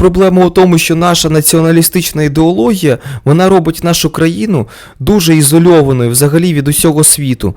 проблема у тому, що наша націоналістична ідеологія вона робить нашу країну дуже ізольованою взагалі від усього світу.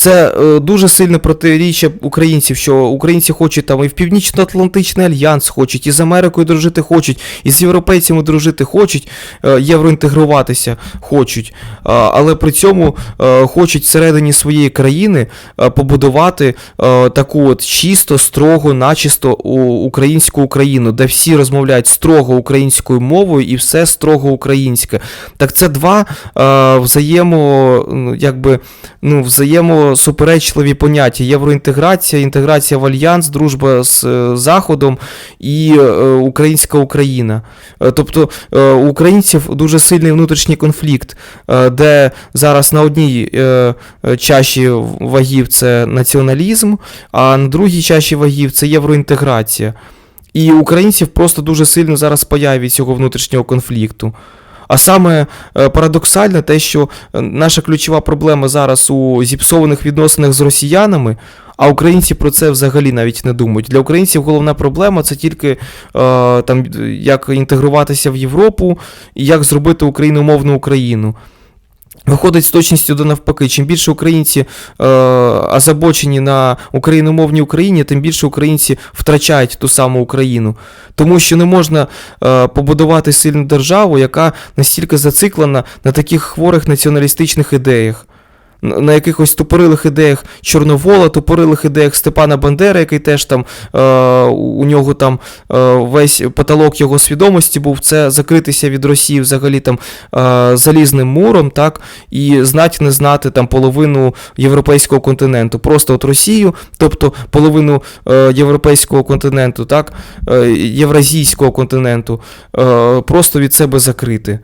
Це е, дуже сильне протиріччя українців, що українці хочуть там і в Північно-Атлантичний альянс хочуть, і з Америкою дружити хочуть, і з європейцями дружити хочуть, е, євроінтегруватися хочуть, а, але при цьому е, хочуть всередині своєї країни е, побудувати е, таку от чисто, строго, начисто українську Україну, де всі розмовляють строго українською мовою і все строго українське. Так це два е, взаємо, ну, якби, взаємосуперечливі поняття: євроінтеграція, інтеграція в альянс, дружба з е, Заходом і е, українська Україна. Е, Тобто у українців дуже сильний внутрішній конфлікт, де зараз на одній чаші вагів це націоналізм, а на другій чаші вагів це євроінтеграція. І українців просто дуже сильно зараз паяє від цього внутрішнього конфлікту. А саме парадоксально парадоксальне те, що е, наша ключова проблема зараз у зіпсованих відносинах з росіянами, а українці про це взагалі навіть не думають. Для українців головна проблема це тільки е, там, як інтегруватися в Європу і як зробити україномовну Україну. Виходить з точністю до навпаки, чим більше українці е, озабочені на україномовній Україні, тим більше українці втрачають ту саму Україну. Тому що не можна е, побудувати сильну державу, яка настільки зациклена на таких хворих націоналістичних ідеях. На якихось тупорилих ідеях Чорновола, тупорилих ідеях Степана Бандери, який теж там е, у нього там е, весь потолок його свідомості був це закритися від Росії взагалі там е, залізним муром, так, і знать не знати там половину європейського континенту. Просто от Росію, тобто половину е, європейського континенту, так, е, євразійського континенту, е, просто від себе закрити.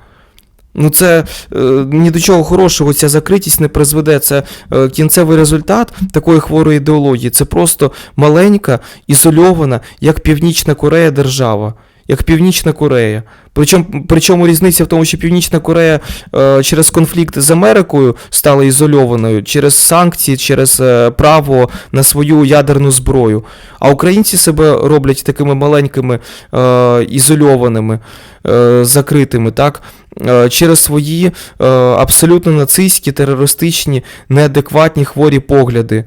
Ну, це е, ні до чого хорошого ця закритість не призведе. Це е, кінцевий результат такої хворої ідеології. Це просто маленька, ізольована, як Північна Корея держава. Як Північна Корея. Причому, причому різниця в тому, що Північна Корея е, через конфлікт з Америкою стала ізольованою, через санкції, через е, право на свою ядерну зброю. А українці себе роблять такими маленькими, е, ізольованими, е, закритими, так? Е, через свої е, абсолютно нацистські, терористичні, неадекватні хворі погляди.